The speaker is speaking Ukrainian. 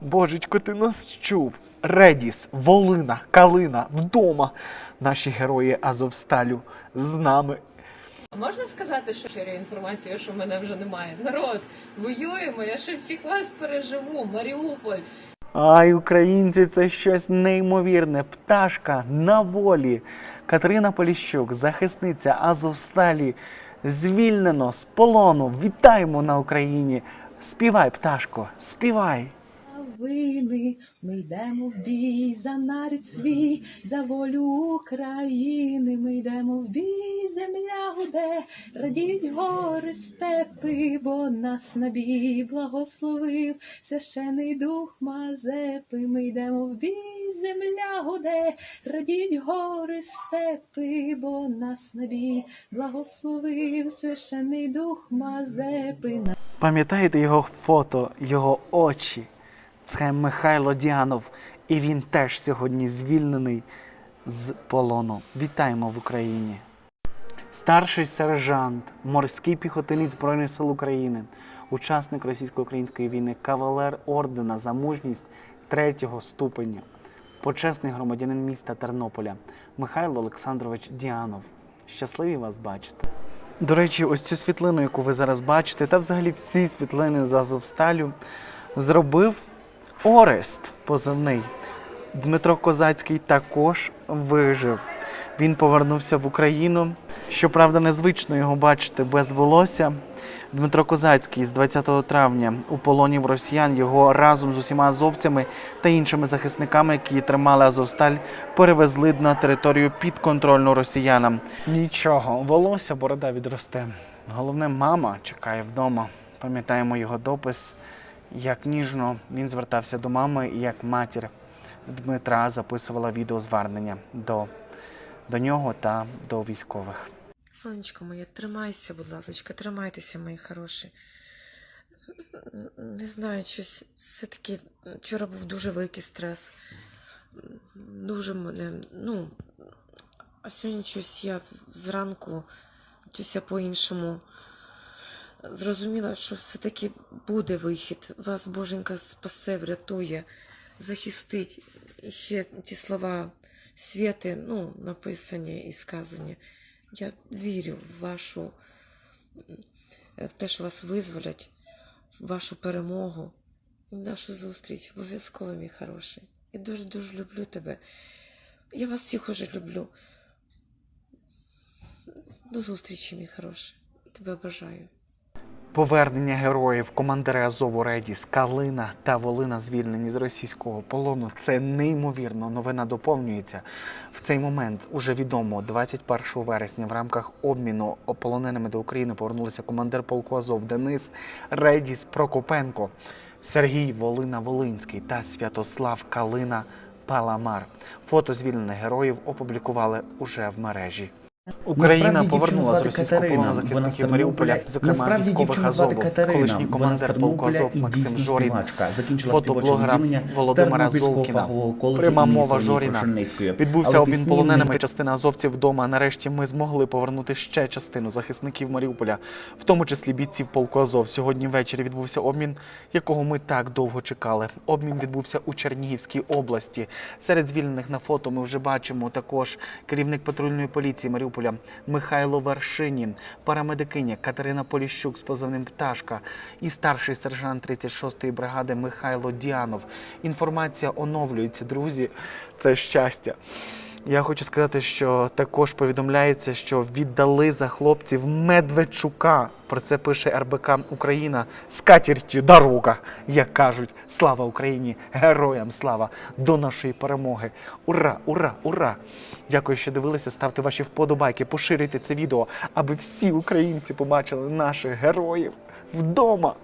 Божечко, ти нас чув. Редіс, Волина, Калина, вдома. Наші герої Азовсталю з нами. Можна сказати, що ширю інформацію, що мене вже немає. Народ, воюємо, я ще всіх вас переживу. Маріуполь. Ай, українці, це щось неймовірне. Пташка на волі. Катерина Поліщук, захисниця Азовсталі, звільнено з полону. Вітаємо на Україні. Співай, пташко, співай. Вини, ми йдемо в бій за нарід свій, за волю України. Ми йдемо в бій, земля гуде, радіють гори степи, бо нас на бій благословив священий дух Мазепи. Ми йдемо в бій, земля гуде, радіють гори степи, бо нас на бій благословив священий дух Мазепи. Пам'ятаєте його фото, його очі? Це Михайло Діанов, і він теж сьогодні звільнений з полону. Вітаємо в Україні. Старший сержант, морський піхотинець Збройних сил України, учасник російсько-української війни, кавалер ордена за мужність третього ступеня, почесний громадянин міста Тернополя Михайло Олександрович Діанов. Щасливі вас бачити. До речі, ось цю світлину, яку ви зараз бачите, та взагалі всі світлини з Азовсталю зробив Орест позивний. Дмитро Козацький також вижив. Він повернувся в Україну. Щоправда, незвично його бачити без волосся. Дмитро Козацький з 20 травня у полоні в росіян його разом з усіма азовцями та іншими захисниками, які тримали Азовсталь, перевезли на територію підконтрольну росіянам. Нічого, волосся борода відросте. Головне, мама чекає вдома. Пам'ятаємо його допис, як ніжно він звертався до мами, і як матір Дмитра записувала відеозвернення до, до нього та до військових. Сонечко моє, тримайся, будь ласка, тримайтеся, мої хороші. Не знаю, щось все-таки вчора був дуже великий стрес. Дуже мене, ну, а сьогодні щось я зранку, щось я по-іншому зрозуміла, що все-таки буде вихід. Вас Боженька спасе, врятує, захистить. І ще ті слова святи, ну, написані і сказані. Я вірю в вашу, е, в те, що вас визволять, в вашу перемогу, в нашу зустріч. Обов'язково, мій хороший. Я дуже-дуже люблю тебе. Я вас всіх уже люблю. До зустрічі, мій хороший. Тебе бажаю. Повернення героїв командири Азову Редіс, Калина та Волина звільнені з російського полону. Це неймовірно. Новина доповнюється. В цей момент уже відомо, 21 вересня в рамках обміну ополоненими до України повернулися командир полку Азов Денис Редіс Прокопенко, Сергій Волина Волинський та Святослав Калина Паламар. Фото звільнених героїв опублікували уже в мережі. Україна повернула з російського захисників Маріуполя, зокрема військових Азову, колишній командир полку Азов Максим Жорін, фотоблогера Володимира Золкіна. Пряма мова Жоріна. Відбувся обмін полоненими. не Частина азовців вдома. Нарешті ми змогли повернути ще частину захисників Маріуполя, в тому числі бійців полку Азов. Сьогодні ввечері відбувся обмін, якого ми так довго чекали. Обмін відбувся у Чернігівській області. Серед звільнених на фото ми вже бачимо також керівник патрульної поліції Маріуполя Михайло Варшинін, парамедикиня Катерина Поліщук з позивним Пташка і старший сержант 36-ї бригади Михайло Діанов. Інформація оновлюється, друзі. Це щастя. Я хочу сказати, що також повідомляється, що віддали за хлопців Медведчука. Про це пише РБК Україна з катертю дорога, як кажуть. Слава Україні! Героям слава до нашої перемоги! Ура, ура, ура! Дякую, що дивилися. Ставте ваші вподобайки, поширюйте це відео, аби всі українці побачили наших героїв вдома.